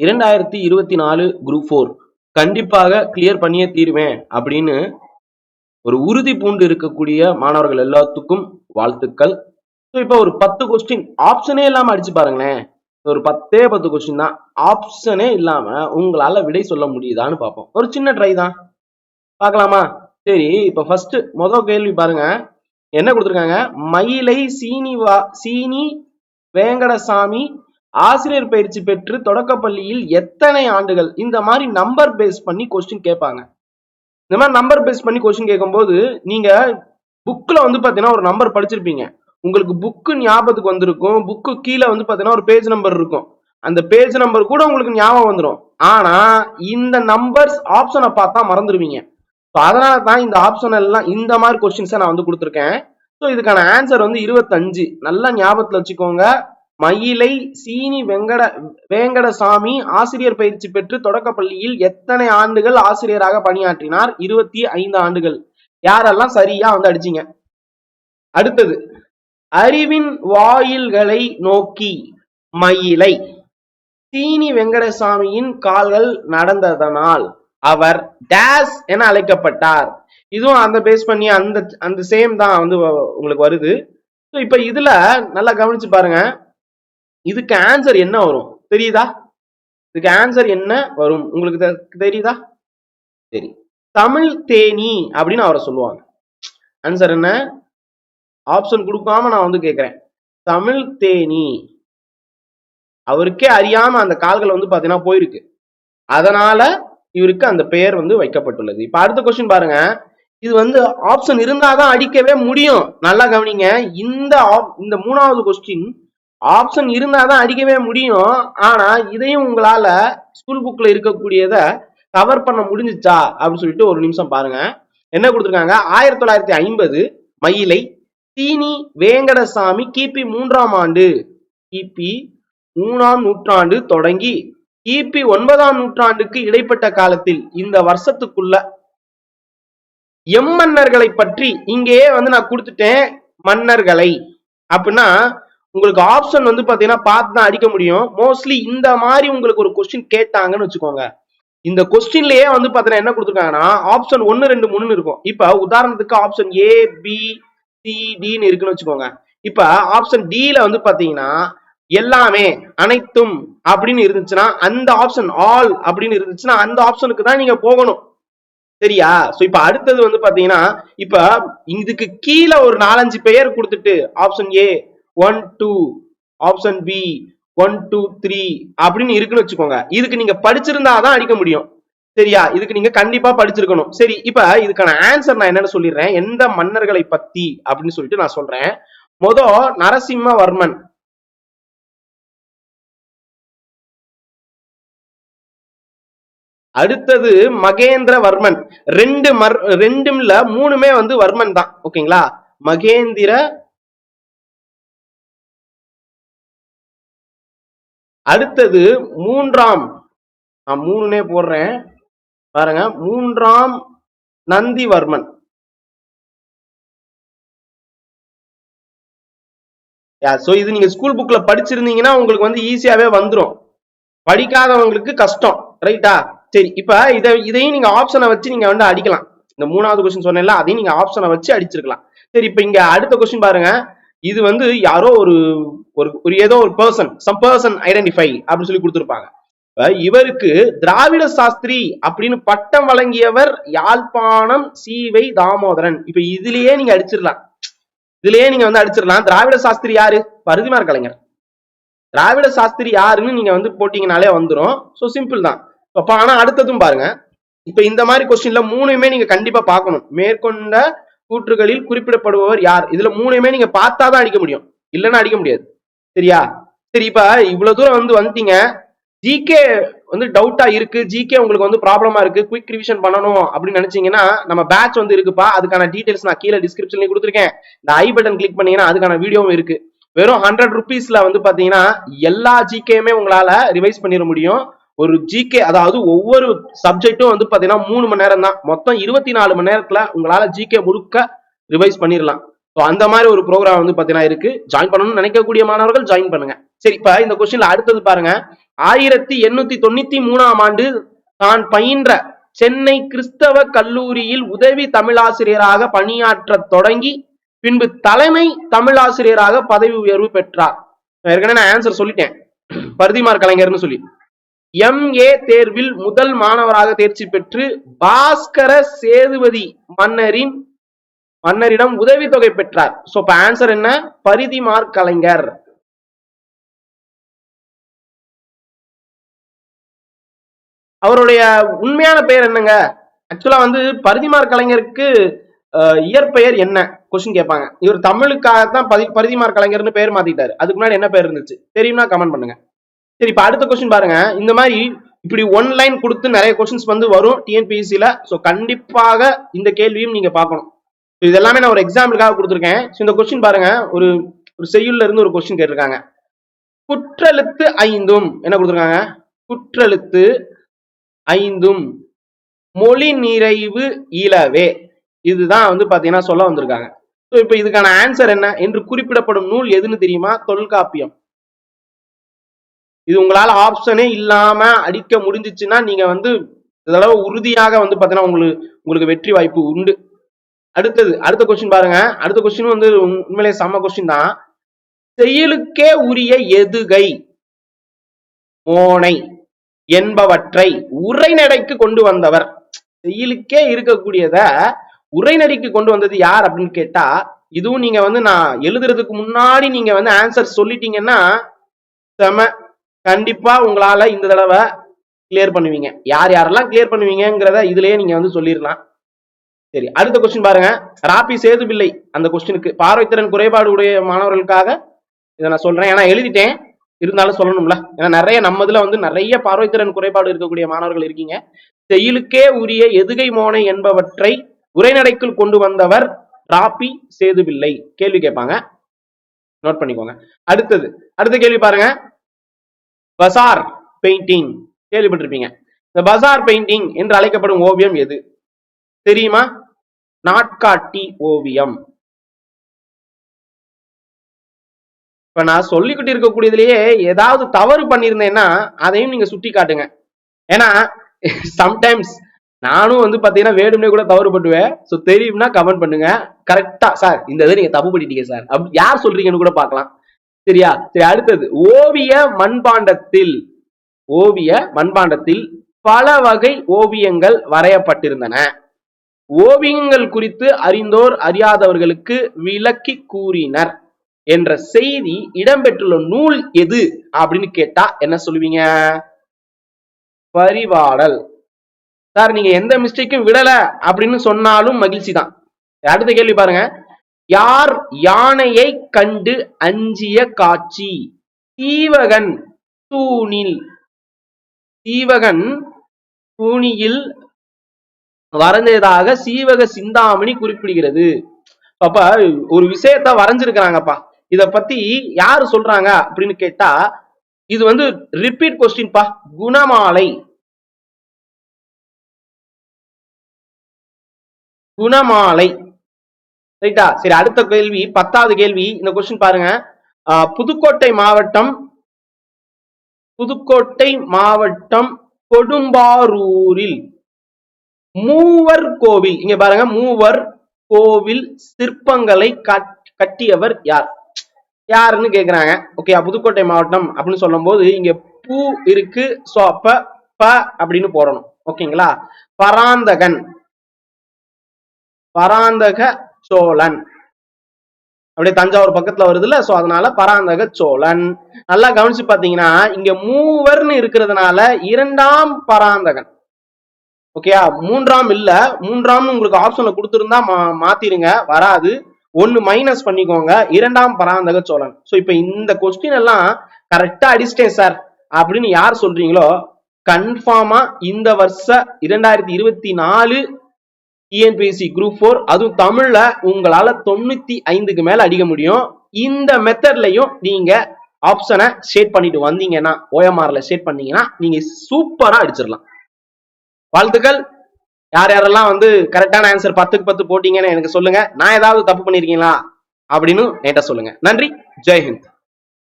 இரண்டாயிரத்தி இருபத்தி நாலு குரூப் ஃபோர் கண்டிப்பாக கிளியர் பண்ணியே தீருவேன் அப்படின்னு ஒரு உறுதி பூண்டு இருக்கக்கூடிய மாணவர்கள் எல்லாத்துக்கும் வாழ்த்துக்கள். ஸோ இப்போ ஒரு பத்து கொஸ்டின் ஆப்ஷனே இல்லாம அடிச்சு பாருங்களேன். ஒரு பத்தே பத்து கொஸ்டின் தான். ஆப்ஷனே இல்லாம உங்களால விடை சொல்ல முடியுதான்னு பார்ப்போம். ஒரு சின்ன ட்ரை தான். பார்க்கலாமா? சரி இப்போ ஃபர்ஸ்ட் முதல் கேள்வி பாருங்க. என்ன கொடுத்துருக்காங்க? மயிலை சீனிவா சீனி வேங்கடசாமி ஆசிரியர் பயிற்சி பெற்று தொடக்கப்பள்ளியில் எத்தனை ஆண்டுகள்? இந்த மாதிரி நம்பர் பேஸ் பண்ணி கொஸ்டின் கேட்பாங்க. இந்த மாதிரி நம்பர் பேஸ் பண்ணி கொஸ்டின் கேட்கும்போது நீங்க புக்கில் வந்து பார்த்தீங்கன்னா ஒரு நம்பர் படிச்சிருப்பீங்க. உங்களுக்கு புக்கு ஞாபகத்துக்கு வந்திருக்கும். புக்கு கீழே வந்து பார்த்தீங்கன்னா ஒரு பேஜ் நம்பர் இருக்கும். அந்த பேஜ் நம்பர் கூட உங்களுக்கு ஞாபகம் வந்துடும் ஆனா இந்த நம்பர்ஸ் ஆப்ஷனை பார்த்தா மறந்துடுவீங்க ஸோ அதனால தான் இந்த ஆப்ஷன் எல்லாம் இந்த மாதிரி கொஸ்டின்ஸை நான் வந்து கொடுத்துருக்கேன். ஸோ இதுக்கான ஆன்சர் வந்து இருபத்தஞ்சு. நல்லா ஞாபகத்தில் வச்சுக்கோங்க. மயிலை சீனி வெங்கட வேங்கடசாமி ஆசிரியர் பயிற்சி பெற்று தொடக்கப்பள்ளியில் எத்தனை ஆண்டுகள் ஆசிரியராக பணியாற்றினார்? இருபத்தி ஐந்து ஆண்டுகள். யாரெல்லாம் சரியா வந்து அடிச்சீங்க? அடுத்தது அறிவின் வாயில்களை நோக்கி மயிலை. சீனி வெங்கடசாமியின் கால்கள் நடந்ததனால் அவர் டேஸ் என அழைக்கப்பட்டார். இதுவும் அந்த பேஸ் பண்ணி அந்த அந்த சேம் தான் வந்து உங்களுக்கு வருது. ஸோ இப்போ இதுல நல்லா கவனிச்சு பாருங்க. இதுக்கு ஆன்சர் என்ன வரும்? தெரியுதா? இதுக்கு ஆன்சர் என்ன வரும்? உங்களுக்கு தெ- தெரியுதா? சரி. தமிழ் தேனி அப்படின்னு அவரை சொல்லுவாங்க. ஆன்சர் என்ன? ஆப்ஷன் கொடுக்காம நான் வந்து கேட்கிறேன் தமிழ் தேனி. அவருக்கே அறியாம அந்த கால்கள் வந்து பாத்தீங்கன்னா போயிருக்கு. அதனால இவருக்கு அந்த பெயர் வந்து வைக்கப்பட்டுள்ளது. இப்ப அடுத்த கொஸ்டின் பாருங்க. இது வந்து ஆப்ஷன் இருந்தாதான் அடிக்கவே முடியும். நல்லா கவனிங்க. இந்த இந்த மூணாவது கொஸ்டின் ஆப்ஷன் இருந்தால் தான் அடிக்கவே முடியும். ஆனால் இதையும் உங்களால் ஸ்கூல் புக்கில் இருக்கக்கூடியதை கவர் பண்ண முடிஞ்சிச்சா? அப்படின்னு சொல்லிட்டு ஒரு நிமிஷம் பாருங்க. என்ன கொடுத்துருக்காங்க? ஆயிரத்தி தொள்ளாயிரத்தி ஐம்பது மயிலை சீனி வேங்கடசாமி கிபி மூன்றாம் ஆண்டு. கிபி மூணாம் நூற்றாண்டு தொடங்கி கிபி ஒன்பதாம் நூற்றாண்டுக்கு இடைப்பட்ட காலத்தில் இந்த வருஷத்துக்குள்ள எம்மன்னர்களை பற்றி இங்கேயே வந்து நான் கொடுத்துட்டேன் மன்னர்களை. அப்படின்னா உங்களுக்கு ஆப்ஷன் வந்து பாத்தீங்கன்னா பார்த்து தான் அடிக்க முடியும். மோஸ்ட்லி இந்த மாதிரி உங்களுக்கு ஒரு கொஸ்டின் கேட்டாங்கன்னு வச்சுக்கோங்க. இந்த கொஸ்டின்லயே வந்து பாத்தீங்கன்னா என்ன கொடுத்துருக்காங்கன்னா ஆப்ஷன் ஒன்னு ரெண்டு மூணுன்னு இருக்கும். இப்ப உதாரணத்துக்கு ஆப்ஷன் ஏ பி சி டின்னு இருக்குன்னு வச்சுக்கோங்க. இப்ப ஆப்ஷன் டியில் வந்து பாத்தீங்கன்னா எல்லாமே அனைத்தும் அப்படின்னு இருந்துச்சுன்னா அந்த ஆப்ஷன் ஆல் அப்படின்னு இருந்துச்சுன்னா அந்த ஆப்ஷனுக்கு தான் நீங்க போகணும். சரியா? சோ இப்ப அடுத்தது வந்து பாத்தீங்கன்னா இப்ப இதுக்கு கீழே ஒரு நாலஞ்சு பெயர் கொடுத்துட்டு option A one two option B one two three அப்படின்னு இருக்குன்னு வச்சுக்கோங்க. இதுக்கு நீங்க படிச்சிருந்தா தான் அடிக்க முடியும். சரியா? இதுக்கு நீங்க கண்டிப்பா படிச்சிருக்கணும். சரி இப்ப இதுக்கான ஆன்சர் நான் என்னன்னு சொல்லிடுறேன். எந்த மன்னர்களை பத்தி அப்படின்னு சொல்லிட்டு நான் சொல்றேன். மொத நரசிம்மவர்மன். அடுத்தது மகேந்திரவர்மன். ரெண்டு மர் ரெண்டும்ல மூணுமே வந்து வர்மன் தான். ஓகேங்களா? மகேந்திர அடுத்தது மூன்றாம். நான் மூணுனே போடுறேன். பாருங்க மூன்றாம் நந்திவர்மன். சோ இது நீங்க ஸ்கூல் புக்ல படிச்சிருந்தீங்கன்னா உங்களுக்கு வந்து ஈஸியாவே வந்துடும் படிக்காதவங்களுக்கு கஷ்டம் ரைட்டா சரி இப்ப இதை இதையும் நீங்க ஆப்ஷனை வச்சு நீங்க வந்து அடிக்கலாம். இந்த மூணாவது கொஸ்டின் சொன்னேன்ல அதையும் நீங்க ஆப்ஷனை வச்சு அடிச்சிருக்கலாம். சரி இப்ப இங்க அடுத்த கொஸ்டின் பாருங்க. இது வந்து யாரோ ஒரு ஒரு ஒரு ஏதோ ஒரு பர்சன் சம் பர்சன் ஐடென்டிஃபை அப்படின்னு சொல்லி கொடுத்துருப்பாங்க. இவருக்கு திராவிட சாஸ்திரி அப்படின்னு பட்டம் வழங்கியவர் யாழ்ப்பாணம் சீவை தாமோதரன். இப்ப இதுலயே நீங்க அடிச்சிடலாம். இதுலயே நீங்க வந்து அடிச்சிடலாம். திராவிட சாஸ்திரி யாரு? பருதிமார் கலைஞர். திராவிட சாஸ்திரி யாருன்னு நீங்க வந்து போட்டீங்கனாலே வந்துரும். சோ சிம்பிள் தான். அப்ப ஆனா அடுத்ததும் பாருங்க. இப்ப இந்த மாதிரி கொஸ்டின்ல மூணுமே நீங்க கண்டிப்பா பார்க்கணும். மேற்கொண்ட கூற்றுகளில் குறிப்பிடப்படுபவர் யார்? இதுல மூணுமே நீங்க பார்த்தாதான் அடிக்க முடியும். இல்லைன்னா அடிக்க முடியாது. சரியா? சரி இப்ப இவ்வளவு தூரம் வந்து வந்துட்டீங்க. ஜிகே வந்து டவுட்டா இருக்கு. ஜிகே உங்களுக்கு வந்து ப்ராப்ளமா இருக்கு. குயிக் ரிவிஷன் பண்ணணும் அப்படின்னு நினைச்சீங்கன்னா நம்ம பேட்ச் வந்து இருக்குப்பா. அதுக்கான டீடைல்ஸ் நான் கீழே டிஸ்கிரிப்ஷன்லயே கொடுத்துருக்கேன். இந்த ஐ பட்டன் கிளிக் பண்ணீங்கன்னா அதுக்கான வீடியோவும் இருக்கு. வெறும் ஹண்ட்ரட் ருபீஸ்ல வந்து பாத்தீங்கன்னா எல்லா ஜிகேயுமே உங்களால ரிவைஸ் பண்ணிட முடியும். ஒரு ஜிகே அதாவது ஒவ்வொரு சப்ஜெக்ட்டும் வந்து பாத்தீங்கன்னா மூணு மணி நேரம் தான் மொத்தம் இருபத்தி நாலு மணி நேரத்துல உங்களால ஜிகே முழுக்க ரிவைஸ் பண்ணிடலாம். ஸோ அந்த மாதிரி ஒரு ப்ரோக்ராம் வந்து பாத்தீங்கன்னா இருக்கு. ஜாயின் பண்ணணும்னு நினைக்கக்கூடிய மாணவர்கள் ஜாயின் பண்ணுங்க. சரி இப்போ இந்த கொஸ்டின்ல அடுத்தது பாருங்க. ஆயிரத்தி எண்ணூத்தி தொண்ணூத்தி மூணாம் ஆண்டு தான் பயின்ற சென்னை கிறிஸ்தவ கல்லூரியில் உதவி தமிழாசிரியராக பணியாற்ற தொடங்கி பின்பு தலைமை தமிழாசிரியராக பதவி உயர்வு பெற்றார். ஏற்கனவே நான் ஆன்சர் சொல்லிட்டேன். பருதிமார் கலைஞர்னு சொல்லி. எம்ஏ தேர்வில் முதல் மாணவராக தேர்ச்சி பெற்று பாஸ்கர சேதுபதி மன்னரின் மன்னரிடம் உதவித்தொகை பெற்றார். சோ இப்ப ஆன்சர் என்ன? பரிதிமார் கலைஞர். அவருடைய உண்மையான பெயர் என்னங்க? ஆக்சுவலா வந்து பரிதிமார் கலைஞருக்கு இயற்பெயர் என்ன? கொஸ்டின் கேட்பாங்க. இவர் தமிழுக்காகத்தான் பதி பரிதிமார் கலைஞர்னு பேர் மாத்திட்டாரு. அதுக்கு முன்னாடி என்ன பேர் இருந்துச்சு? தெரியும்னா கமெண்ட் பண்ணுங்க. சரி இப்ப அடுத்த கொஸ்டின் பாருங்க. இந்த மாதிரி இப்படி ஒன் லைன் கொடுத்து நிறைய கொஸ்டின்ஸ் வந்து வரும் டிஎன்பிஎஸ்சியில ஸோ கண்டிப்பாக இந்த கேள்வியும் நீங்க பார்க்கணும். இது எல்லாமே நான் ஒரு எக்ஸாம்பிளுக்காக கொடுத்துருக்கேன். இந்த கொஸ்டின் பாருங்க. ஒரு ஒரு செய்யுள்ல இருந்து ஒரு கொஸ்டின் கேட்டிருக்காங்க. குற்றெழுத்து ஐந்தும் என்ன கொடுத்துருக்காங்க? குற்றெழுத்து ஐந்தும் மொழி நிறைவு இலவே. இதுதான் வந்து பாத்தீங்கன்னா சொல்ல வந்திருக்காங்க. ஸோ இப்போ இதுக்கான ஆன்சர் என்ன? என்று குறிப்பிடப்படும் நூல் எதுன்னு தெரியுமா? தொல்காப்பியம். இது உங்களால ஆப்ஷனே இல்லாம அடிக்க முடிஞ்சிச்சுன்னா நீங்க வந்து இதளவு உறுதியாக வந்து பாத்தீங்கன்னா உங்களுக்கு உங்களுக்கு வெற்றி வாய்ப்பு உண்டு. அடுத்தது அடுத்த கொஸ்டின் பாருங்க. அடுத்த கொஸ்டின் வந்து உண்- சம செம்ம கொஸ்டின் தான். செயலுக்கே உரிய எதுகை? மோனை என்பவற்றை உரைநடைக்கு கொண்டு வந்தவர். செயலுக்கே இருக்கக்கூடியத உரைநடைக்கு கொண்டு வந்தது யார் அப்படின்னு கேட்டா இதுவும் நீங்க வந்து நான் எழுதுறதுக்கு முன்னாடி நீங்க வந்து ஆன்சர் சொல்லிட்டீங்கன்னா செம கண்டிப்பா உங்களால இந்த தடவை கிளியர் பண்ணுவீங்க. யார் யாரெல்லாம் கிளியர் பண்ணுவீங்கங்கிறத இதுலயே நீங்க வந்து சொல்லிடலாம். சரி அடுத்த கொஸ்டின் பாருங்க. ராபி சேதுபிள்ளை அந்த கொஸ்டினுக்கு பார்வைத்திறன் குறைபாடு உடைய மாணவர்களுக்காக இதை நான் சொல்றேன். ஏன்னா எழுதிட்டேன். இருந்தாலும் சொல்லணும்ல. ஏன்னா நிறைய நம்மதுல வந்து நிறைய பார்வைத்திறன் குறைபாடு இருக்கக்கூடிய மாணவர்கள் இருக்கீங்க. செயலுக்கே உரிய எதுகை மோனை என்பவற்றை உரைநடைக்குள் கொண்டு வந்தவர் ராபி சேதுபிள்ளை கேள்வி கேட்பாங்க. நோட் பண்ணிக்கோங்க. அடுத்தது அடுத்த கேள்வி பாருங்க. பசார் பெயிண்டிங். கேள்விப்பட்டிருப்பீங்க. இந்த பசார் பெயிண்டிங் என்று அழைக்கப்படும் ஓவியம் எது? தெரியுமா? நாட்காட்டி ஓவியம். இப்ப நான் சொல்லிக்கிட்டு இருக்கக்கூடியதுலயே ஏதாவது தவறு பண்ணியிருந்தேன்னா அதையும் நீங்க சுட்டி காட்டுங்க. ஏன்னா சம்டைம்ஸ் நானும் வந்து பாத்தீங்கன்னா வேணும்னே கூட தவறு பண்ணுவேன். சோ தெரியும்னா கமெண்ட் பண்ணுங்க. கரெக்டா சார் இந்த இதை நீங்க தப்பு பண்ணிட்டீங்க சார் அப்படி யார் சொல்றீங்கன்னு கூட பார்க்கலாம். சரியா? சரி அடுத்தது. ஓவிய மண்பாண்டத்தில் ஓவிய மண்பாண்டத்தில் பல வகை ஓவியங்கள் வரையப்பட்டிருந்தன. ஓவியங்கள் குறித்து அறிந்தோர் அறியாதவர்களுக்கு விளக்கி கூறினர் என்ற செய்தி இடம்பெற்றுள்ள நூல் எது அப்படின்னு கேட்டா என்ன சொல்லுவீங்க? பரிபாடல் சார் நீங்க எந்த மிஸ்டேக்கும் விடல அப்படின்னு சொன்னாலும் மகிழ்ச்சி தான். அடுத்த கேள்வி பாருங்க. யார் யானையை கண்டு அஞ்சிய காட்சி? தீவகன் தூணில். தீவகன் தூணியில் வரைஞ்சதாக சீவக சிந்தாமணி குறிப்பிடுகிறது. அப்ப ஒரு விஷயத்த வரைஞ்சிருக்கிறாங்கப்பா. இத பத்தி யாரு சொல்றாங்க அப்படின்னு கேட்டா இது வந்து ரிப்பீட் கொஸ்டின்பா குணமாலை. குணமாலை. ரைட்டா? சரி அடுத்த கேள்வி பத்தாவது கேள்வி இந்த கொஸ்டின் பாருங்க. புதுக்கோட்டை மாவட்டம் புதுக்கோட்டை மாவட்டம் கொடும்பாரூரில் மூவர் கோவில். இங்க பாருங்க மூவர் கோவில் சிற்பங்களை கட்- கட்டியவர் யார்? யாருன்னு கேக்குறாங்க. ஓகே புதுக்கோட்டை மாவட்டம் அப்படின்னு சொல்லும் போது இங்க பூ இருக்கு. சோ அப்ப ப அப்படின்னு போடணும். ஓகேங்களா பராந்தகன். பராந்தக சோழன். அப்படியே தஞ்சாவூர் பக்கத்துல வருதுல்ல சோ அதனால பராந்தக சோழன். நல்லா கவனிச்சு பாத்தீங்கன்னா இங்க மூவர்னு இருக்கிறதுனால இரண்டாம் பராந்தகன். ஓகேயா மூன்றாம் இல்ல. மூன்றாம் உங்களுக்கு ஆப்ஷன்ல கொடுத்துருந்தா மா- மாத்திருங்க வராது. ஒன்னு மைனஸ் பண்ணிக்கோங்க. இரண்டாம் பராந்தக சோழன். சோ இப்ப இந்த கொஸ்டின் எல்லாம் கரெக்டா அடிச்சிட்டேன் சார் அப்படின்னு யார் சொல்றீங்களோ கன்ஃபார்மா இந்த வருஷ இரண்டாயிரத்தி இருபத்தி நாலு டிஎன்பிஎஸ்சி குரூப் ஃபோர் அதுவும் தமிழ்ல உங்களால தொண்ணூத்தி ஐந்துக்கு மேல அடிக்க முடியும். இந்த மெத்தட்லையும் நீங்க ஆப்ஷனை ஷேட் பண்ணிட்டு வந்தீங்கன்னா ஓஎம்ஆர்ல ஷேட் பண்ணீங்கன்னா நீங்க சூப்பரா அடிச்சிடலாம். வாழ்த்துக்கள். யார் யாரெல்லாம் வந்து கரெக்டான ஆன்சர் பத்துக்கு பத்து போட்டீங்கன்னு எனக்கு சொல்லுங்க. நான் ஏதாவது தப்பு பண்ணிருக்கீங்களா? அப்படின்னு என்கிட்ட சொல்லுங்க. நன்றி. ஜெய்ஹிந்த்